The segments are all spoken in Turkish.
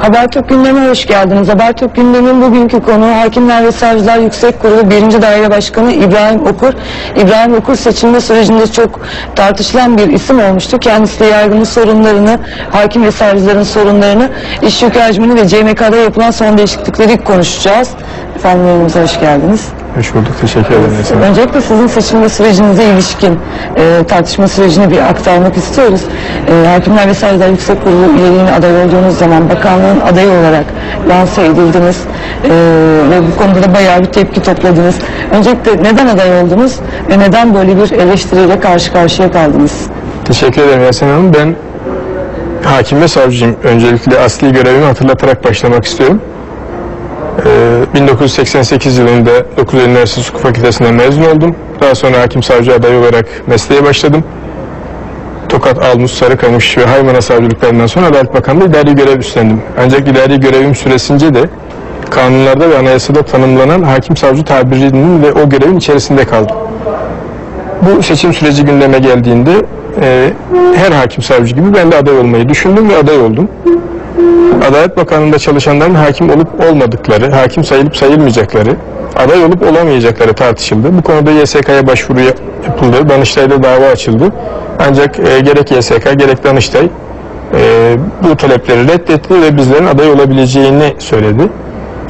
Habertürk gündeme hoş geldiniz. Habertürk gündemin bugünkü konuğu Hakimler ve Savcılar Yüksek Kurulu 1. Daire Başkanı İbrahim Okur. İbrahim Okur seçilme sürecinde çok tartışılan bir isim olmuştu. Kendisi de yargının sorunlarını, hakim ve savcıların sorunlarını, iş yükü hacmini ve CMK'da yapılan son değişiklikleri konuşacağız. Efendim yayınımıza hoş geldiniz. Hoş bulduk. Teşekkür ederim. Öncelikle sizin seçilme sürecinize ilişkin e, tartışma sürecini bir aktarmak istiyoruz. E, Hakimler ve Savcılar Yüksek Kurulu üyeliğine aday olduğunuz zaman bakanlığın adayı olarak lanse edildiniz E, ve bu konuda da bayağı bir tepki topladınız. Öncelikle neden aday oldunuz ve neden böyle bir eleştiriyle karşı karşıya kaldınız? Teşekkür ederim Yasemin Hanım. Ben hakim ve savcıyım. Öncelikle asli görevimi hatırlatarak başlamak istiyorum. Ee, 1988 yılında 9 Eylül Üniversitesi Hukuk Fakültesinden mezun oldum. Daha sonra hakim savcı adayı olarak mesleğe başladım. Tokat, Almus, Sarıkamış ve Haymana savcılıklarından sonra Adalet Bakanlığı idari görev üstlendim. Ancak idari görevim süresince de kanunlarda ve anayasada tanımlanan hakim savcı tabirinin ve o görevin içerisinde kaldım. Bu seçim süreci gündeme geldiğinde e, her hakim savcı gibi ben de aday olmayı düşündüm ve aday oldum. Adalet Bakanlığı'nda çalışanların hakim olup olmadıkları, hakim sayılıp sayılmayacakları, aday olup olamayacakları tartışıldı. Bu konuda YSK'ya başvuru yap- yapıldı, Danıştay'da dava açıldı. Ancak e, gerek YSK gerek Danıştay e, bu talepleri reddetti ve bizlerin aday olabileceğini söyledi.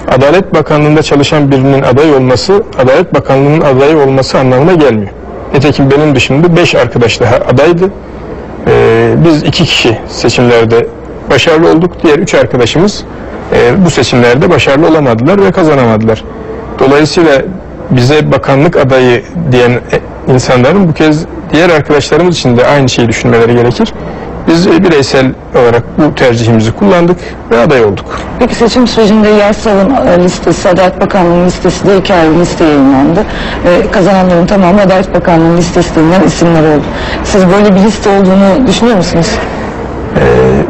Adalet Bakanlığı'nda çalışan birinin aday olması, Adalet Bakanlığı'nın adayı olması anlamına gelmiyor. Nitekim benim dışımda 5 arkadaş daha adaydı. Ee, biz iki kişi seçimlerde başarılı olduk. Diğer üç arkadaşımız e, bu seçimlerde başarılı olamadılar ve kazanamadılar. Dolayısıyla bize bakanlık adayı diyen e, insanların bu kez diğer arkadaşlarımız için de aynı şeyi düşünmeleri gerekir. Biz e, bireysel olarak bu tercihimizi kullandık ve aday olduk. Peki seçim sürecinde Yarsal'ın e, listesi, Adalet Bakanlığı'nın listesi de iki liste yayınlandı. E, kazananların tamamı Adalet Bakanlığı'nın listesinden isimler oldu. Siz böyle bir liste olduğunu düşünüyor musunuz?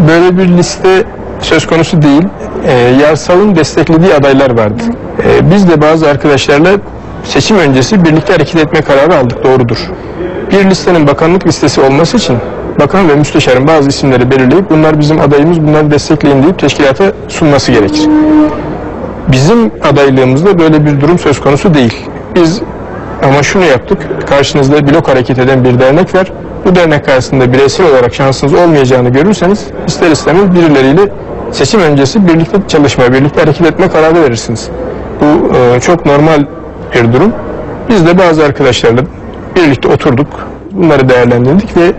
Böyle bir liste söz konusu değil. Ee, Yarsal'ın desteklediği adaylar vardı. Ee, biz de bazı arkadaşlarla seçim öncesi birlikte hareket etme kararı aldık. Doğrudur. Bir listenin bakanlık listesi olması için bakan ve müsteşarın bazı isimleri belirleyip bunlar bizim adayımız bunları destekleyin deyip teşkilata sunması gerekir. Bizim adaylığımızda böyle bir durum söz konusu değil. Biz ama şunu yaptık. Karşınızda blok hareket eden bir dernek var. Bu dernek karşısında bireysel olarak şansınız olmayacağını görürseniz ister istemez birileriyle seçim öncesi birlikte çalışma, birlikte hareket etme kararı verirsiniz. Bu e, çok normal bir durum. Biz de bazı arkadaşlarla birlikte oturduk. Bunları değerlendirdik ve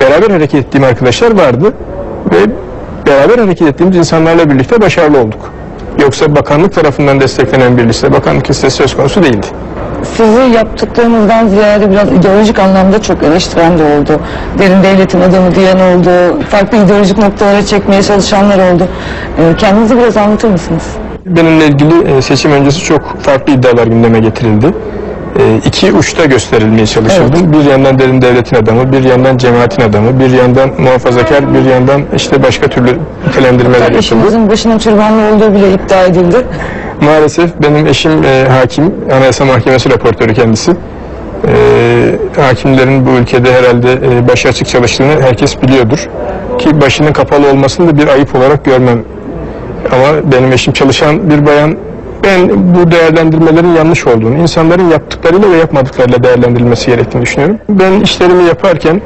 beraber hareket ettiğim arkadaşlar vardı ve beraber hareket ettiğimiz insanlarla birlikte başarılı olduk. Yoksa bakanlık tarafından desteklenen bir liste, bakanlık listesi söz konusu değildi. Sizi yaptıklarınızdan ziyade biraz ideolojik anlamda çok eleştiren de oldu. Derin devletin adamı diyen oldu. Farklı ideolojik noktalara çekmeye çalışanlar oldu. E, kendinizi biraz anlatır mısınız? Benimle ilgili e, seçim öncesi çok farklı iddialar gündeme getirildi. E, İki uçta gösterilmeye çalışıldı. Bir yandan derin devletin adamı, bir yandan cemaatin adamı, bir yandan muhafazakar, bir yandan işte başka türlü nitelendirmeler yapıldı. Eşinizin başının türbanlı olduğu bile iddia edildi. Maalesef benim eşim e, hakim, Anayasa Mahkemesi raportörü kendisi. E, hakimlerin bu ülkede herhalde e, başı açık çalıştığını herkes biliyordur. Ki başının kapalı olmasını da bir ayıp olarak görmem. Ama benim eşim çalışan bir bayan. Ben bu değerlendirmelerin yanlış olduğunu, insanların yaptıklarıyla ve yapmadıklarıyla değerlendirilmesi gerektiğini düşünüyorum. Ben işlerimi yaparken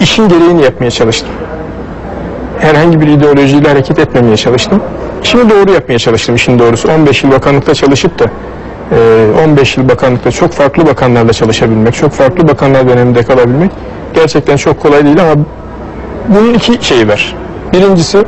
işin gereğini yapmaya çalıştım herhangi bir ideolojiyle hareket etmemeye çalıştım. İşimi doğru yapmaya çalıştım işin doğrusu. 15 yıl bakanlıkta çalışıp da e, 15 yıl bakanlıkta çok farklı bakanlarla çalışabilmek, çok farklı bakanlar döneminde kalabilmek gerçekten çok kolay değil ama bunun iki şeyi var. Birincisi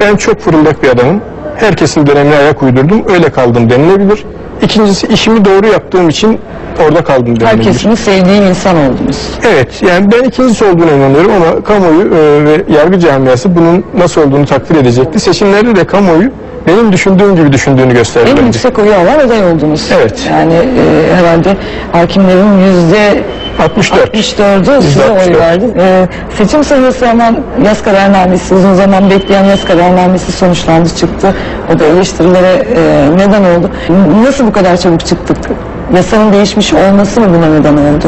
ben çok fırıldak bir adamım. Herkesin dönemine ayak uydurdum, öyle kaldım denilebilir. İkincisi işimi doğru yaptığım için orada kaldım. Herkesin sevdiği insan oldunuz. Evet, yani ben ikincisi olduğuna inanıyorum ama kamuoyu e, ve yargı camiası bunun nasıl olduğunu takdir edecekti. Seçimlerde de kamuoyu benim düşündüğüm gibi düşündüğünü gösterdi En bence. yüksek oyu alan aday oldunuz. Evet. Yani e, herhalde hakimlerin yüzde 64. 64'ü size oy 64. verdi. E, seçim sonrası hemen yaz kararnamesi, uzun zaman bekleyen yaz kararnamesi sonuçlandı çıktı. O da eleştirilere e, neden oldu. Nasıl bu kadar çabuk çıktık? Yasanın değişmiş olması mı buna neden oldu?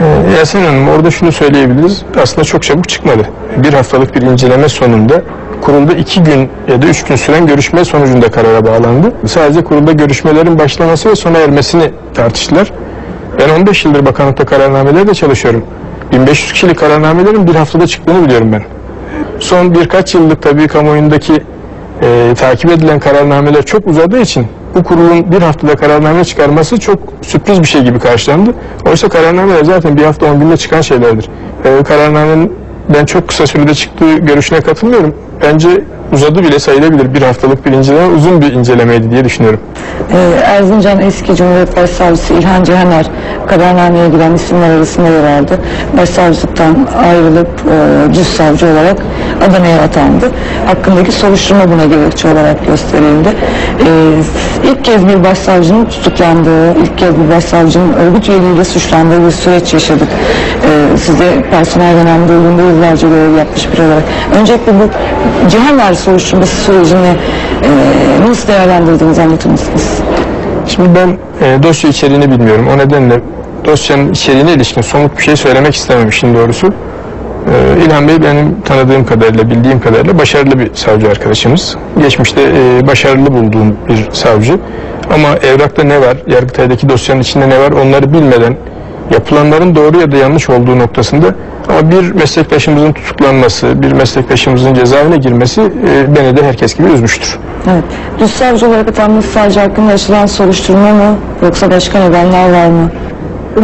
Ee, Yasemin Hanım orada şunu söyleyebiliriz. Aslında çok çabuk çıkmadı. Bir haftalık bir inceleme sonunda kurulda iki gün ya da üç gün süren görüşme sonucunda karara bağlandı. Sadece kurulda görüşmelerin başlaması ve sona ermesini tartıştılar. Ben 15 yıldır bakanlıkta kararnamelerle çalışıyorum. 1500 kişilik kararnamelerin bir haftada çıktığını biliyorum ben. Son birkaç yıllık tabii kamuoyundaki e, takip edilen kararnameler çok uzadığı için bu kurulun bir haftada kararname çıkarması çok sürpriz bir şey gibi karşılandı. Oysa kararnameler zaten bir hafta on günde çıkan şeylerdir. E, kararnamenin ben çok kısa sürede çıktığı görüşüne katılmıyorum. Bence uzadı bile sayılabilir. Bir haftalık bir inceleme uzun bir incelemeydi diye düşünüyorum. Ee, Erzincan eski Cumhuriyet Başsavcısı İlhan Cihaner kararnameye giren isimler arasında yer aldı. Başsavcılıktan ayrılıp e, cüz savcı olarak Adana'ya atandı. Hakkındaki soruşturma buna gerekçe olarak gösterildi. Ee, ilk kez bir başsavcının tutuklandığı, ilk kez bir başsavcının örgüt üyeliğiyle suçlandığı bir süreç yaşadık. Ee, size personel genel müdürlüğünde yıllarca görev yapmış biri olarak. Öncelikle bu Cihaner soruşturması sürecini e, nasıl değerlendirdiğinizi anlatır mısınız? Şimdi ben e, dosya içeriğini bilmiyorum. O nedenle dosyanın içeriğine ilişkin somut bir şey söylemek istemem işin doğrusu. E, İlhan Bey benim tanıdığım kadarıyla, bildiğim kadarıyla başarılı bir savcı arkadaşımız. Geçmişte e, başarılı bulduğum bir savcı. Ama evrakta ne var, Yargıtay'daki dosyanın içinde ne var onları bilmeden yapılanların doğru ya da yanlış olduğu noktasında ama bir meslektaşımızın tutuklanması, bir meslektaşımızın cezaevine girmesi e, beni de herkes gibi üzmüştür. Evet. Düz savcı olarak atanmış savcı hakkında açılan soruşturma mı yoksa başka nedenler var mı?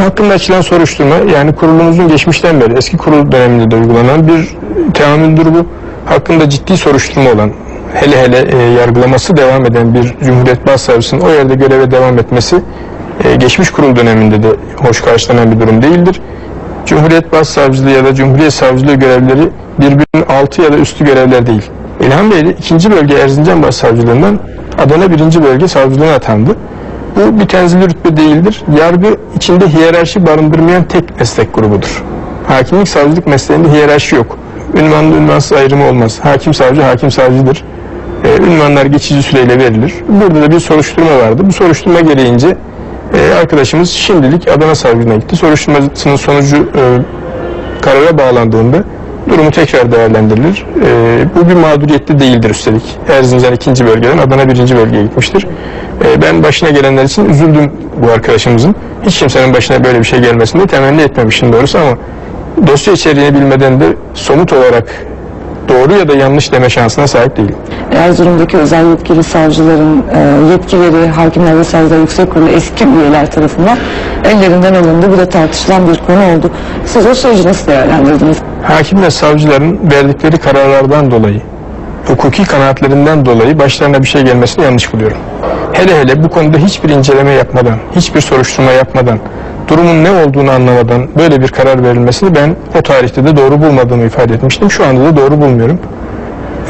Hakkında açılan soruşturma yani kurulumuzun geçmişten beri eski kurul döneminde de uygulanan bir teamüldür bu. Hakkında ciddi soruşturma olan hele hele e, yargılaması devam eden bir Cumhuriyet Başsavcısının o yerde göreve devam etmesi e, geçmiş kurul döneminde de hoş karşılanan bir durum değildir. Cumhuriyet Başsavcılığı ya da Cumhuriyet Savcılığı görevleri birbirinin altı ya da üstü görevler değil. İlhan Bey de 2. bölge Erzincan Başsavcılığından Adana 1. bölge savcılığına atandı. Bu bir tenzili rütbe değildir. Yargı içinde hiyerarşi barındırmayan tek meslek grubudur. Hakimlik savcılık mesleğinde hiyerarşi yok. Ünvanlı ünvansız ayrımı olmaz. Hakim savcı hakim savcıdır. Ee, ünvanlar geçici süreyle verilir. Burada da bir soruşturma vardı. Bu soruşturma gereğince e, arkadaşımız şimdilik Adana Savcılığına gitti. Soruşturmasının sonucu e, karara bağlandığında durumu tekrar değerlendirilir. Ee, bu bir mağduriyetli değildir üstelik. Erzincan 2. bölgeden Adana 1. bölgeye gitmiştir. Ee, ben başına gelenler için üzüldüm bu arkadaşımızın. Hiç kimsenin başına böyle bir şey gelmesini temenni etmemişim doğrusu ama dosya içeriğini bilmeden de somut olarak doğru ya da yanlış deme şansına sahip değilim. Erzurum'daki özel yetkili savcıların e, yetkileri Hakimler ve Savcılar Yüksek Kurulu eski üyeler tarafından ellerinden alındı. Bu da tartışılan bir konu oldu. Siz o süreci nasıl değerlendirdiniz? Hakim ve savcıların verdikleri kararlardan dolayı, hukuki kanaatlerinden dolayı başlarına bir şey gelmesini yanlış buluyorum. Hele hele bu konuda hiçbir inceleme yapmadan, hiçbir soruşturma yapmadan, durumun ne olduğunu anlamadan böyle bir karar verilmesini ben o tarihte de doğru bulmadığımı ifade etmiştim. Şu anda da doğru bulmuyorum.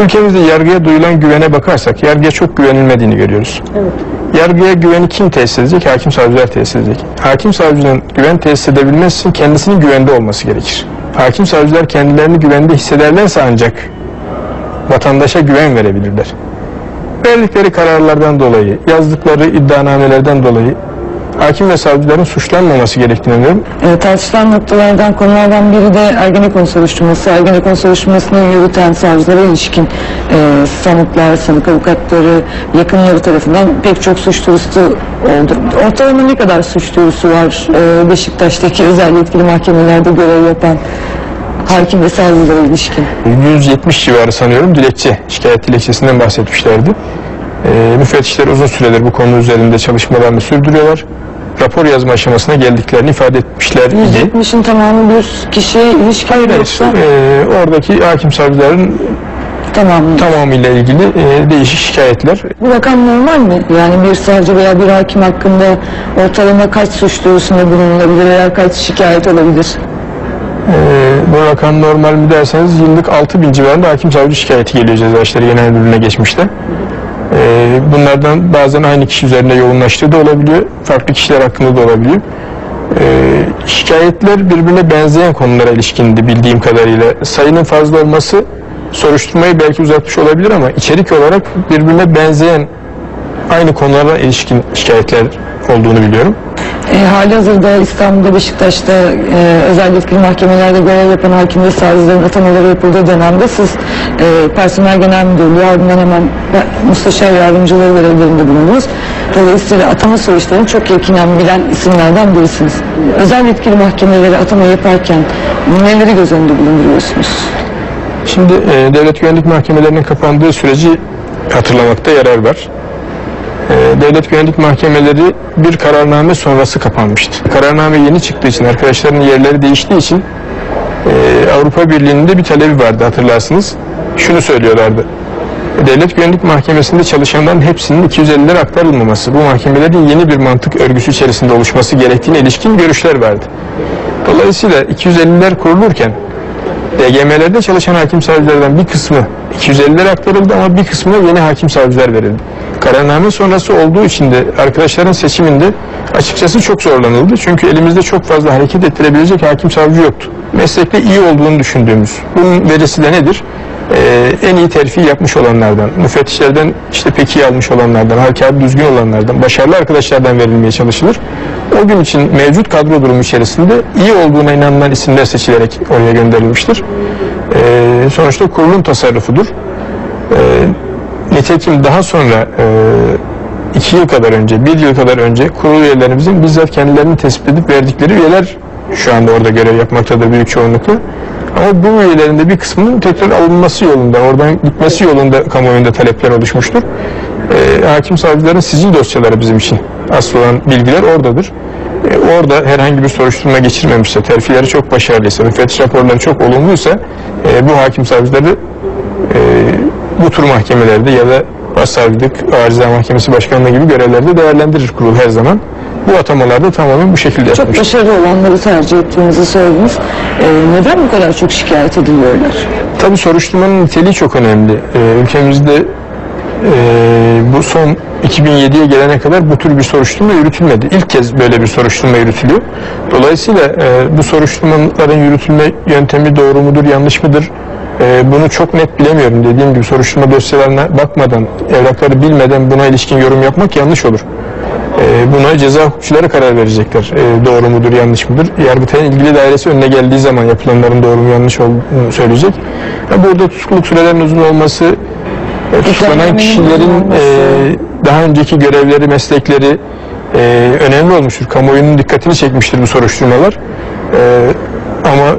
Ülkemizde yargıya duyulan güvene bakarsak yargıya çok güvenilmediğini görüyoruz. Yargıya güveni kim tesis edecek? Hakim savcılar tesis edecek. Hakim savcının güven tesis edebilmesi için kendisinin güvende olması gerekir. Hakim savcılar kendilerini güvende hissederlerse ancak vatandaşa güven verebilirler. Verdikleri kararlardan dolayı, yazdıkları iddianamelerden dolayı hakim ve savcıların suçlanmaması gerektiğini inanıyorum. E, tartışılan noktalardan, konulardan biri de Ergenekon soruşturması. Ergenekon soruşturmasını yürüten savcılara ilişkin e, sanıklar, sanık avukatları, yakınları tarafından pek çok suç duyurusu oldu. Ortalama ne kadar suç duyurusu var e, Beşiktaş'taki özel yetkili mahkemelerde görev yapan hakim ve savcılara ilişkin? 170 civarı sanıyorum dilekçe, şikayet dilekçesinden bahsetmişlerdi. Ee, müfettişler uzun süredir bu konu üzerinde çalışmalarını sürdürüyorlar. Rapor yazma aşamasına geldiklerini ifade etmişler idi. 170'in tamamı bir kişiye ilişkin Hayır, yoksa Ee, oradaki hakim savcıların tamamı. tamamıyla ilgili e, değişik şikayetler. Bu rakam normal mi? Yani bir savcı veya bir hakim hakkında ortalama kaç suç duyurusunda bulunulabilir veya kaç şikayet olabilir? Ee, bu rakam normal mi derseniz yıllık 6 bin civarında hakim savcı şikayeti geliyor ceza işleri genel müdürlüğüne geçmişte. Ee, bunlardan bazen aynı kişi üzerinde yoğunlaştığı da olabiliyor. Farklı kişiler hakkında da olabiliyor. Ee, şikayetler birbirine benzeyen konulara ilişkindi bildiğim kadarıyla. Sayının fazla olması soruşturmayı belki uzatmış olabilir ama içerik olarak birbirine benzeyen aynı konulara ilişkin şikayetler olduğunu biliyorum. E, hali hazırda İstanbul'da, Beşiktaş'ta e, özel yetkili mahkemelerde görev yapan hakim ve savcıların atamaları yapıldığı dönemde siz e, personel genel müdürlüğü ardından hemen müsteşar yardımcıları görevlerinde bulundunuz. Dolayısıyla atama süreçlerini çok yakinen bilen isimlerden birisiniz. Özel yetkili mahkemelere atama yaparken neleri göz önünde bulunduruyorsunuz? Şimdi e, devlet güvenlik mahkemelerinin kapandığı süreci hatırlamakta yarar var. E, devlet güvenlik mahkemeleri bir kararname sonrası kapanmıştı. Kararname yeni çıktığı için, arkadaşların yerleri değiştiği için e, Avrupa Birliği'nin de bir talebi vardı hatırlarsınız. Şunu söylüyorlardı. Devlet Güvenlik Mahkemesi'nde çalışanların hepsinin 250'lere aktarılmaması, bu mahkemelerin yeni bir mantık örgüsü içerisinde oluşması gerektiğine ilişkin görüşler verdi. Dolayısıyla 250'ler kurulurken DGM'lerde çalışan hakim savcılardan bir kısmı 250'lere aktarıldı ama bir kısmına yeni hakim savcılar verildi. Kararname sonrası olduğu için de arkadaşların seçiminde açıkçası çok zorlanıldı. Çünkü elimizde çok fazla hareket ettirebilecek hakim savcı yoktu. Meslekte iyi olduğunu düşündüğümüz. Bunun verisi de nedir? Ee, en iyi terfi yapmış olanlardan, müfettişlerden işte pek iyi almış olanlardan, harekatı düzgün olanlardan, başarılı arkadaşlardan verilmeye çalışılır. O gün için mevcut kadro durumu içerisinde iyi olduğuna inanılan isimler seçilerek oraya gönderilmiştir. Ee, sonuçta kurulun tasarrufudur. Ee, nitekim daha sonra e, iki yıl kadar önce, bir yıl kadar önce kurul üyelerimizin bizzat kendilerini tespit edip verdikleri üyeler şu anda orada görev yapmaktadır büyük çoğunlukla. Ama bu üyelerin de bir kısmının tekrar alınması yolunda, oradan gitmesi yolunda kamuoyunda talepler oluşmuştur. Ee, hakim savcıların sicil dosyaları bizim için asıl olan bilgiler oradadır. Ee, orada herhangi bir soruşturma geçirmemişse, terfileri çok başarılıysa, müfettiş raporları çok olumluysa e, bu hakim savcıları e, bu tür mahkemelerde ya da Başsavcılık, Ağır Ceza Mahkemesi Başkanlığı gibi görevlerde değerlendirir kurul her zaman. Bu atamalarda tamamen bu şekilde Çok yapılmıştır. başarılı olanları tercih ettiğinizi söylediniz. E, neden bu kadar çok şikayet ediliyorlar? Tabii soruşturmanın niteliği çok önemli. Ee, ülkemizde e, bu son 2007'ye gelene kadar bu tür bir soruşturma yürütülmedi. İlk kez böyle bir soruşturma yürütülüyor. Dolayısıyla e, bu soruşturmaların yürütülme yöntemi doğru mudur, yanlış mıdır? E, bunu çok net bilemiyorum. Dediğim gibi soruşturma dosyalarına bakmadan, evrakları bilmeden buna ilişkin yorum yapmak yanlış olur. E, buna ceza hukukçuları karar verecekler. E, doğru mudur, yanlış mıdır? Yargıtay'ın ilgili dairesi önüne geldiği zaman yapılanların doğru mu, yanlış olduğunu söyleyecek. Ha, burada tutukluk sürelerinin uzun olması, e, tutuklanan kişilerin e, daha önceki görevleri, meslekleri e, önemli olmuştur. Kamuoyunun dikkatini çekmiştir bu soruşturmalar. E, ama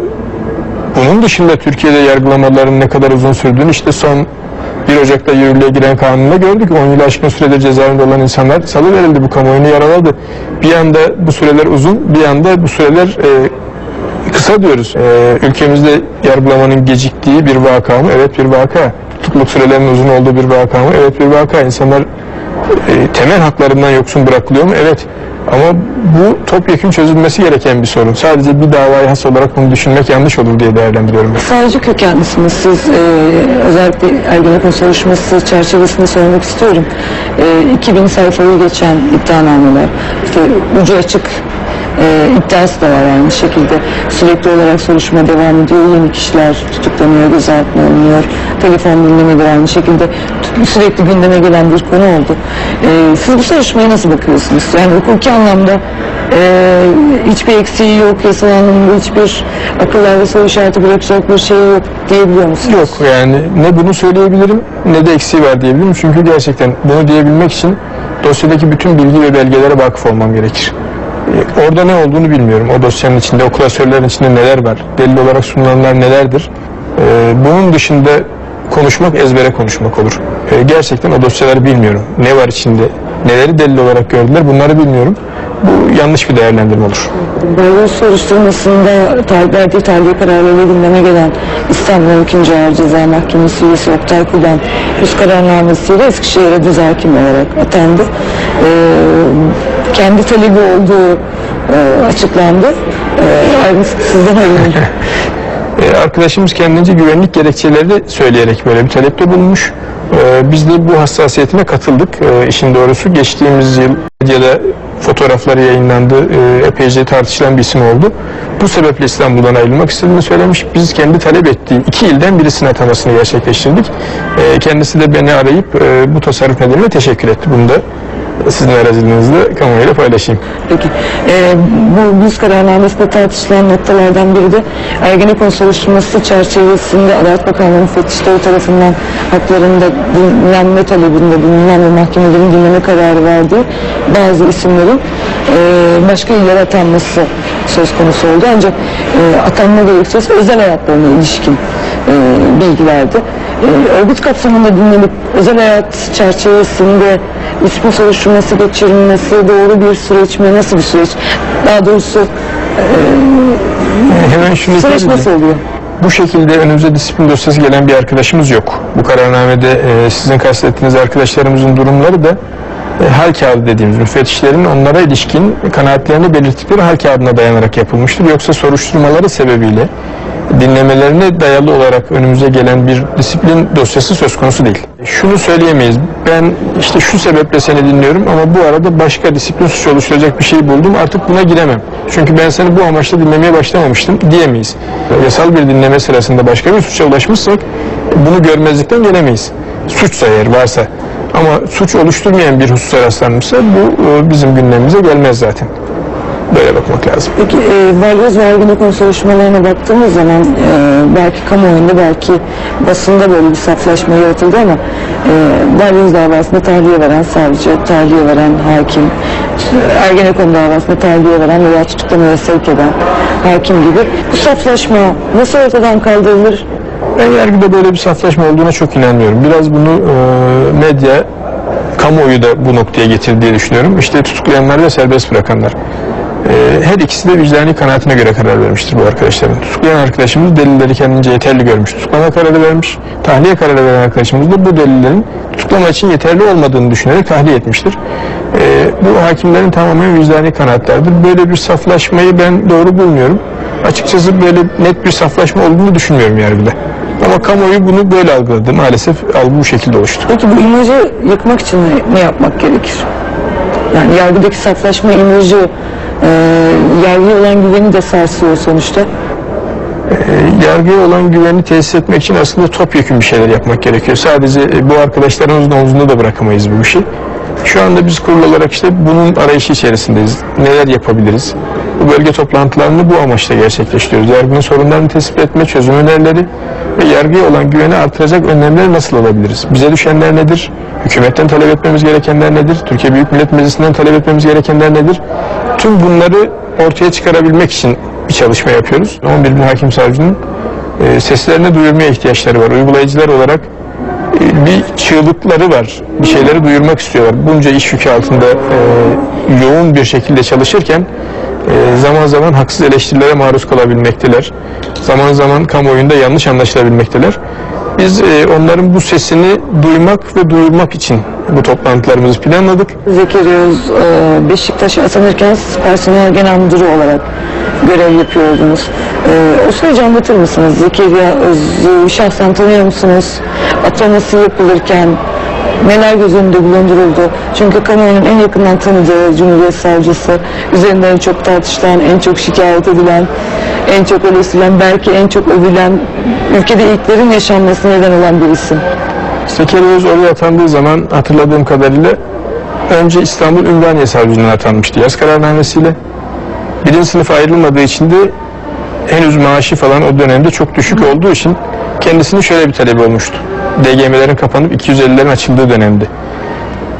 bunun dışında Türkiye'de yargılamaların ne kadar uzun sürdüğünü işte son 1 Ocak'ta yürürlüğe giren kanunda gördük. 10 yıl aşkın süredir cezaevinde olan insanlar salı verildi. Bu kamuoyunu yaraladı. Bir anda bu süreler uzun, bir anda bu süreler e, kısa diyoruz. E, ülkemizde yargılamanın geciktiği bir vaka mı? Evet bir vaka. Tutukluk sürelerinin uzun olduğu bir vaka mı? Evet bir vaka. İnsanlar e, temel haklarından yoksun bırakılıyor mu? Evet. Ama bu topyekun çözülmesi gereken bir sorun. Sadece bir davaya has olarak bunu düşünmek yanlış olur diye değerlendiriyorum. Savcı kökenlisiniz siz. E, özellikle Ergenekon soruşturması çerçevesinde sormak istiyorum. E, 2000 sayfayı geçen iddianameler, işte ucu açık e, iddiası da var aynı şekilde. Sürekli olarak soruşturma devam ediyor. Yeni kişiler tutuklanıyor, gözaltına alınıyor. Telefon dinlemeleri aynı şekilde sürekli gündeme gelen bir konu oldu. E, siz bu soruşturmaya nasıl bakıyorsunuz? Yani hukuki anlamda e, hiçbir eksiği yok, yasal anlamda hiçbir akıllarda soru işareti bırakacak bir şey yok diyebiliyor musunuz? Yok yani ne bunu söyleyebilirim ne de eksiği var diyebilirim. Çünkü gerçekten bunu diyebilmek için dosyadaki bütün bilgi ve belgelere vakıf olmam gerekir. Orada ne olduğunu bilmiyorum. O dosyanın içinde, o klasörlerin içinde neler var? Delil olarak sunulanlar nelerdir? Ee, bunun dışında konuşmak ezbere konuşmak olur. Ee, gerçekten o dosyaları bilmiyorum. Ne var içinde? Neleri delil olarak gördüler? Bunları bilmiyorum. Bu yanlış bir değerlendirme olur. Balyoz soruşturmasında tar- verdiği tahliye kararıyla gündeme gelen İstanbul 2. Ağır Ceza Mahkemesi üyesi Oktay Kuban üst kararnamesiyle Eskişehir'e düz hakim olarak atandı. Ee, kendi talebi olduğu e, açıklandı. Ee, sizden alayım. Arkadaşımız kendince güvenlik gerekçeleri söyleyerek böyle bir talepte bulunmuş. Ee, biz de bu hassasiyetine katıldık. Ee, işin doğrusu geçtiğimiz yıl medyada fotoğrafları yayınlandı. Ee, epeyce tartışılan bir isim oldu. Bu sebeple İstanbul'dan ayrılmak istediğini söylemiş. Biz kendi talep ettiği iki ilden birisine atamasını gerçekleştirdik. Ee, kendisi de beni arayıp e, bu tasarruf nedeniyle teşekkür etti. Bunu da sizin aracılığınızla kamuoyuyla paylaşayım. Peki. Ee, bu buz kararnamesinde tartışılan noktalardan biri de Ergenekon soruşturması çerçevesinde Adalet Bakanlığı müfettişleri tarafından haklarında dinlenme talebinde bulunan ve mahkemelerin dinleme kararı verdiği bazı isimlerin e, başka illere atanması söz konusu oldu. Ancak e, atanma gerekçesi özel hayatlarına ilişkin e, bilgilerdi. E, örgüt kapsamında dinlenip özel hayat çerçevesinde ismi soruşturması geçirilmesi doğru bir süreç mi? Nasıl bir süreç? Daha doğrusu Hemen şunu süreç nasıl oluyor? Bu şekilde önümüze disiplin dosyası gelen bir arkadaşımız yok. Bu kararnamede e, sizin kastettiğiniz arkadaşlarımızın durumları da e, hal kağıdı dediğimiz müfettişlerin onlara ilişkin kanaatlerini belirttikleri hal kağıdına dayanarak yapılmıştır. Yoksa soruşturmaları sebebiyle dinlemelerine dayalı olarak önümüze gelen bir disiplin dosyası söz konusu değil. Şunu söyleyemeyiz. Ben işte şu sebeple seni dinliyorum ama bu arada başka disiplin suçu oluşturacak bir şey buldum. Artık buna giremem. Çünkü ben seni bu amaçla dinlemeye başlamamıştım diyemeyiz. Yasal bir dinleme sırasında başka bir suça ulaşmışsak bunu görmezlikten gelemeyiz. Suçsa eğer varsa. Ama suç oluşturmayan bir hususa rastlanmışsa bu e, bizim gündemimize gelmez zaten. Böyle bakmak lazım. Peki e, balyoz ve Ergenekon soruşturmalarına baktığımız zaman e, belki kamuoyunda belki basında böyle bir saflaşma yaratıldı ama e, balyoz davasında tahliye veren savcı, tahliye veren hakim, Ergenekon davasında tahliye veren veya tutuklamaya sevk eden hakim gibi bu saflaşma nasıl ortadan kaldırılır? Ben yargıda böyle bir saflaşma olduğuna çok inanmıyorum. Biraz bunu e, medya, kamuoyu da bu noktaya getirdi diye düşünüyorum. İşte tutuklayanlar ve serbest bırakanlar. E, her ikisi de vicdani kanaatine göre karar vermiştir bu arkadaşların. Tutuklayan arkadaşımız delilleri kendince yeterli görmüş. Tutuklama kararı vermiş. Tahliye kararı veren arkadaşımız da bu delillerin tutuklama için yeterli olmadığını düşünerek tahliye etmiştir. E, bu hakimlerin tamamen vicdani kanaatlerdir. Böyle bir saflaşmayı ben doğru bulmuyorum. Açıkçası böyle net bir saflaşma olduğunu düşünmüyorum yargıda. Ama kamuoyu bunu böyle algıladı. Maalesef algı bu şekilde oluştu. Peki bu imajı yıkmak için ne, yapmak gerekir? Yani yargıdaki saflaşma imajı yargıya olan güveni de sarsıyor sonuçta. E, yargıya olan güveni tesis etmek için aslında topyekun bir şeyler yapmak gerekiyor. Sadece e, bu arkadaşlarımızın omzunda da bırakamayız bu işi. Şu anda biz kurul olarak işte bunun arayışı içerisindeyiz. Neler yapabiliriz? Bu bölge toplantılarını bu amaçla gerçekleştiriyoruz. Yargının sorunlarını tespit etme, çözüm önerileri ve yargıya olan güveni artıracak önlemleri nasıl alabiliriz? Bize düşenler nedir? Hükümetten talep etmemiz gerekenler nedir? Türkiye Büyük Millet Meclisi'nden talep etmemiz gerekenler nedir? Tüm bunları ortaya çıkarabilmek için bir çalışma yapıyoruz. 11 bin hakim savcının e, seslerini duyurmaya ihtiyaçları var. Uygulayıcılar olarak e, bir çığlıkları var. Bir şeyleri duyurmak istiyorlar. Bunca iş yükü altında e, yoğun bir şekilde çalışırken e, zaman zaman haksız eleştirilere maruz kalabilmekteler. Zaman zaman kamuoyunda yanlış anlaşılabilmekteler. Biz e, onların bu sesini duymak ve duyurmak için bu toplantılarımızı planladık. Zekeriya Öz e, Beşiktaş'a atanırken personel genel müdürü olarak görev yapıyordunuz. E, o süreci anlatır mısınız? Zekeriya Öz'ü şahsen tanıyor musunuz? Ataması yapılırken neler göz önünde bulunduruldu? Çünkü kamuoyunun en yakından tanıdığı Cumhuriyet Savcısı, üzerinden en çok tartışılan, en çok şikayet edilen, en çok eleştirilen, belki en çok övülen, ülkede ilklerin yaşanmasına neden olan bir isim. Zekeriya Öz oraya atandığı zaman hatırladığım kadarıyla önce İstanbul Ümraniye Savcılığına atanmıştı yaz kararnamesiyle. Birinci sınıf ayrılmadığı için de henüz maaşı falan o dönemde çok düşük olduğu için kendisinin şöyle bir talebi olmuştu. DGM'lerin kapanıp 250'lerin açıldığı dönemde.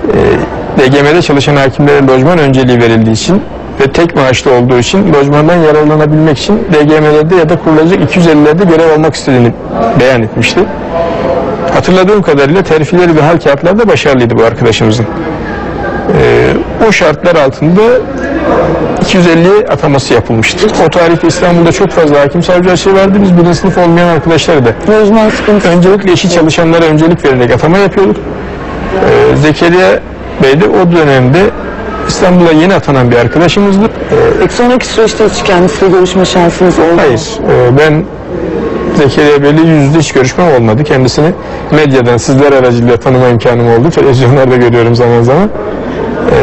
Ee, DGM'de çalışan hakimlere lojman önceliği verildiği için ve tek maaşlı olduğu için lojmandan yararlanabilmek için DGM'lerde ya da kurulacak 250'lerde görev almak istediğini beyan etmişti. Hatırladığım kadarıyla terfileri ve hal kağıtları da başarılıydı bu arkadaşımızın. Ee, o şartlar altında 250 ataması yapılmıştı. O tarihte İstanbul'da çok fazla hakim savcı açığı vardı. Biz birinci sınıf olmayan arkadaşları da öncelikle işi çalışanlara öncelik vererek atama yapıyorduk. Ee, Zekeriya Bey de o dönemde İstanbul'a yeni atanan bir arkadaşımızdı. Ee, Peki sonraki süreçte hiç kendisiyle görüşme şansınız oldu mu? Hayır, e, ben Zekeriya Bey'le yüz yüze hiç görüşmem olmadı. Kendisini medyadan sizler aracılığıyla tanıma imkanım oldu. Televizyonlarda görüyorum zaman zaman. E,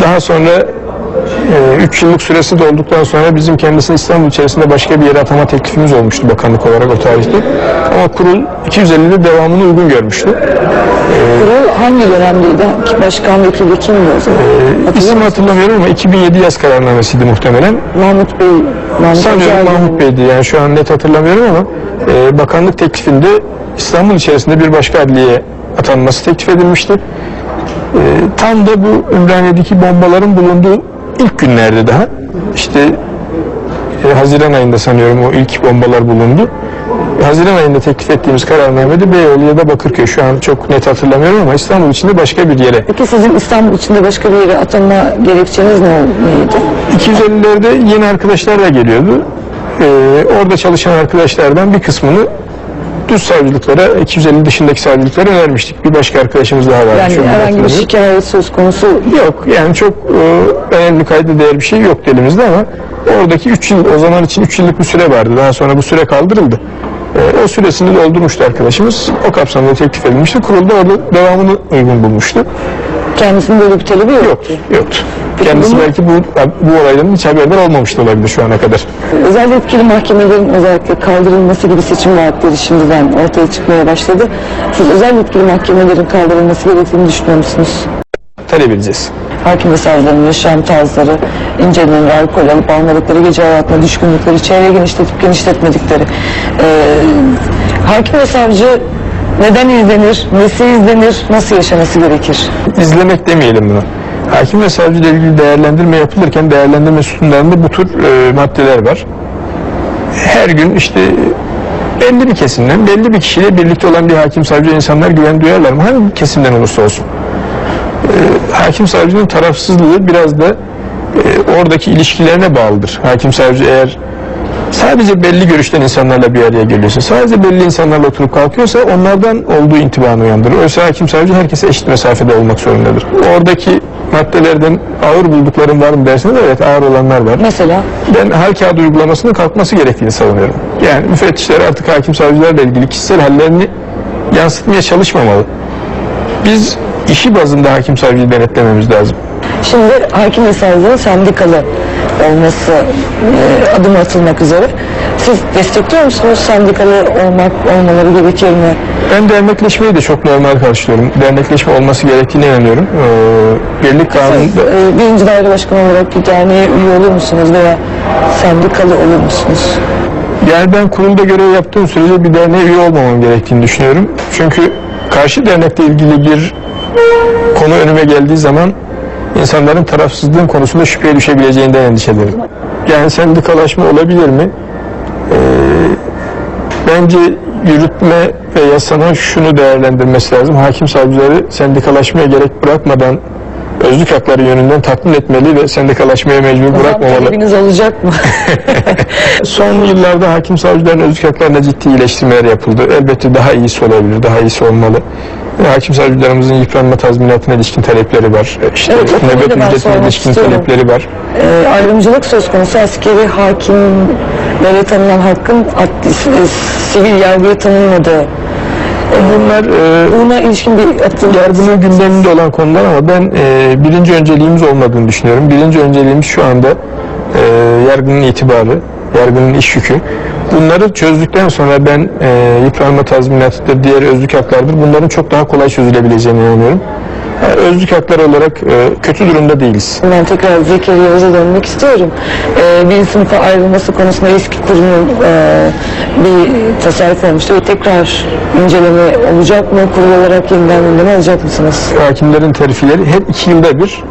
Daha sonra 3 yıllık süresi dolduktan sonra bizim kendisini İstanbul içerisinde başka bir yere atama teklifimiz olmuştu bakanlık olarak o tarihte. Ama kurul 250'de devamını uygun görmüştü. Kurul hangi dönemdeydi? Başkan vekili kimdi o zaman? İsim hatırlamıyorum ama 2007 yaz kararnamesiydi muhtemelen. Mahmut Bey, Mahmut Sanıyorum Mahmut Bey'di yani şu an net hatırlamıyorum ama e, bakanlık teklifinde İstanbul içerisinde bir başka adliyeye atanması teklif edilmişti. E, tam da bu Ümraniye'deki bombaların bulunduğu ilk günlerde daha işte e, Haziran ayında sanıyorum o ilk bombalar bulundu. Haziran ayında teklif ettiğimiz kararnamede Beyoğlu ya da Bakırköy şu an çok net hatırlamıyorum ama İstanbul içinde başka bir yere Peki sizin İstanbul içinde başka bir yere atanma gerekçeniz ne neydi? 250'lerde yeni arkadaşlar da geliyordu. Ee, orada çalışan arkadaşlardan bir kısmını düz savcılıklara, 250 dışındaki savcılıklara önermiştik. Bir başka arkadaşımız daha vardı. Yani herhangi bir şikayet söz konusu Yok yani çok e, önemli kayda değer bir şey yok elimizde ama oradaki 3 yıl o zaman için 3 yıllık bir süre vardı. Daha sonra bu süre kaldırıldı. E, o süresini doldurmuştu arkadaşımız. O kapsamda teklif edilmişti. Kurulda orada devamını uygun bulmuştu. kendisinin böyle bir talebi yok. Yok, yoktu. Kendisi belki bu, bu olaydan hiç haberdar olmamış da olabilir şu ana kadar. Özel yetkili mahkemelerin özellikle kaldırılması gibi seçim vaatleri şimdiden ortaya çıkmaya başladı. Siz özel yetkili mahkemelerin kaldırılması gerektiğini düşünüyor musunuz? talep edeceğiz. Hakim ve savcıların yaşam tarzları, incelenir, alkol alıp almadıkları, gece hayatına düşkünlükleri, çevre genişletip genişletmedikleri. Ee, hakim ve savcı neden izlenir, nesi izlenir, nasıl yaşaması gerekir? İzlemek demeyelim bunu. Hakim ve savcı ile ilgili değerlendirme yapılırken değerlendirme sütunlarında bu tür e, maddeler var. Her gün işte belli bir kesimden, belli bir kişiyle birlikte olan bir hakim savcı insanlar güven duyarlar mı? Hangi kesimden olursa olsun. E, hakim savcının tarafsızlığı biraz da e, oradaki ilişkilerine bağlıdır. Hakim savcı eğer sadece belli görüşten insanlarla bir araya geliyorsa, sadece belli insanlarla oturup kalkıyorsa onlardan olduğu intibanı uyandırır. Oysa hakim savcı herkese eşit mesafede olmak zorundadır. Oradaki maddelerden ağır bulduklarım var mı derseniz evet ağır olanlar var. Mesela Ben hal kağıdı uygulamasının kalkması gerektiğini savunuyorum. Yani müfettişler artık hakim savcılarla ilgili kişisel hallerini yansıtmaya çalışmamalı. Biz işi bazında hakim savcıyı denetlememiz lazım. Şimdi hakim ve savcının sendikalı olması e, adım atılmak üzere. Siz destekliyor musunuz sendikalı olmak olmaları gerekir mi? Ben dernekleşmeyi de çok normal karşılıyorum. Dernekleşme olması gerektiğine inanıyorum. Ee, birlik Siz kanunu e, birinci daire başkanı olarak bir derneğe üye olur musunuz veya sendikalı olur musunuz? yani ben kurulda görev yaptığım sürece bir derneğe üye olmamam gerektiğini düşünüyorum. Çünkü karşı dernekle ilgili bir konu önüme geldiği zaman insanların tarafsızlığın konusunda şüpheye düşebileceğinden endişe ederim. Yani sendikalaşma olabilir mi? Ee, bence yürütme ve yasanın şunu değerlendirmesi lazım. Hakim savcıları sendikalaşmaya gerek bırakmadan özlük hakları yönünden tatmin etmeli ve sendikalaşmaya mecbur bırakmamalı. talebiniz olacak mı? Son yıllarda hakim savcıların özlük haklarına ciddi iyileştirmeler yapıldı. Elbette daha iyisi olabilir, daha iyisi olmalı. Hakim savcılarımızın yıpranma tazminatına ilişkin talepleri var. İşte Evet, nöbet ücretine ilişkin istiyorum. talepleri var. e, ayrımcılık söz konusu askeri hakimlere tanınan hakkın adli, e, sivil yargıya tanınmadığı. Bunlar e, Buna ilişkin bir yargının gündeminde olan konular ama ben e, birinci önceliğimiz olmadığını düşünüyorum. Birinci önceliğimiz şu anda e, yargının itibarı, yargının iş yükü. Bunları çözdükten sonra ben e, yıpranma tazminatıdır, diğer özlük haklardır. Bunların çok daha kolay çözülebileceğine inanıyorum. Özlük hakları olarak e, kötü durumda değiliz. Ben tekrar Zekeriya Yavuz'a dönmek istiyorum. Ee, bir sınıfa ayrılması konusunda eski kurumun e, bir tasarruf olmuştu. Tekrar inceleme olacak mı? Kurul olarak yeniden gündeme alacak mısınız? hakimlerin terfileri her iki yılda bir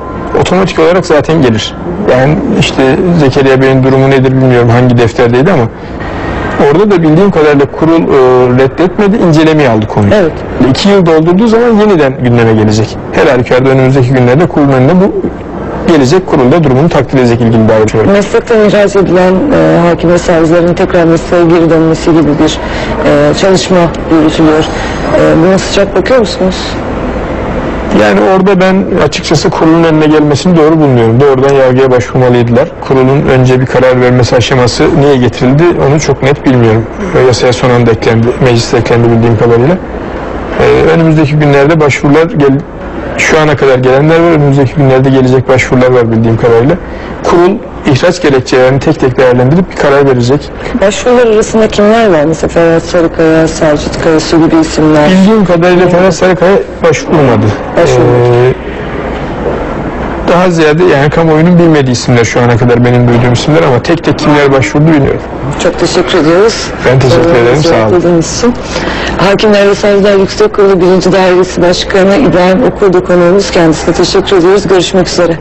otomatik olarak zaten gelir. Yani işte Zekeriya Bey'in durumu nedir bilmiyorum hangi defterdeydi ama orada da bildiğim kadarıyla kurul e, reddetmedi, incelemeye aldı konuyu. Evet. İki yıl doldurduğu zaman yeniden gündeme gelecek. Her halükarda önümüzdeki günlerde kurulun önüne bu gelecek kurulda durumunu takdir edecek ilgili davranışlar. Meslekten ihraç edilen e, hakim ve savcıların tekrar mesleğe geri dönmesi gibi bir e, çalışma yürütülüyor. E, buna sıcak bakıyor musunuz? Yani orada ben açıkçası kurulun önüne gelmesini doğru bulmuyorum. Doğrudan yargıya başvurmalıydılar. Kurulun önce bir karar vermesi aşaması niye getirildi onu çok net bilmiyorum. Yasaya son anda eklendi, mecliste eklendi bildiğim kadarıyla. Ee, önümüzdeki günlerde başvurular gel, Şu ana kadar gelenler var. Önümüzdeki günlerde gelecek başvurular var bildiğim kadarıyla. Kurul ihraç gerekçelerini tek tek değerlendirip bir karar verecek. Başvurular arasında kimler var? Mesela Ferhat Sarıkaya, Sacit Karasu gibi isimler. Bildiğim kadarıyla Ferhat Sarıkaya başvurmadı. Başvurmadı. Ee, daha ziyade yani kamuoyunun bilmediği isimler şu ana kadar benim duyduğum isimler ama tek tek kimler başvurdu bilmiyorum. Çok teşekkür ediyoruz. Ben teşekkür Sorularınızı ederim, sağ olun. için. Hakimler ve Savcılar Yüksek Kurulu 1. Dairesi Başkanı İbrahim Okur'da konuğumuz. Kendisine teşekkür ediyoruz. Görüşmek üzere.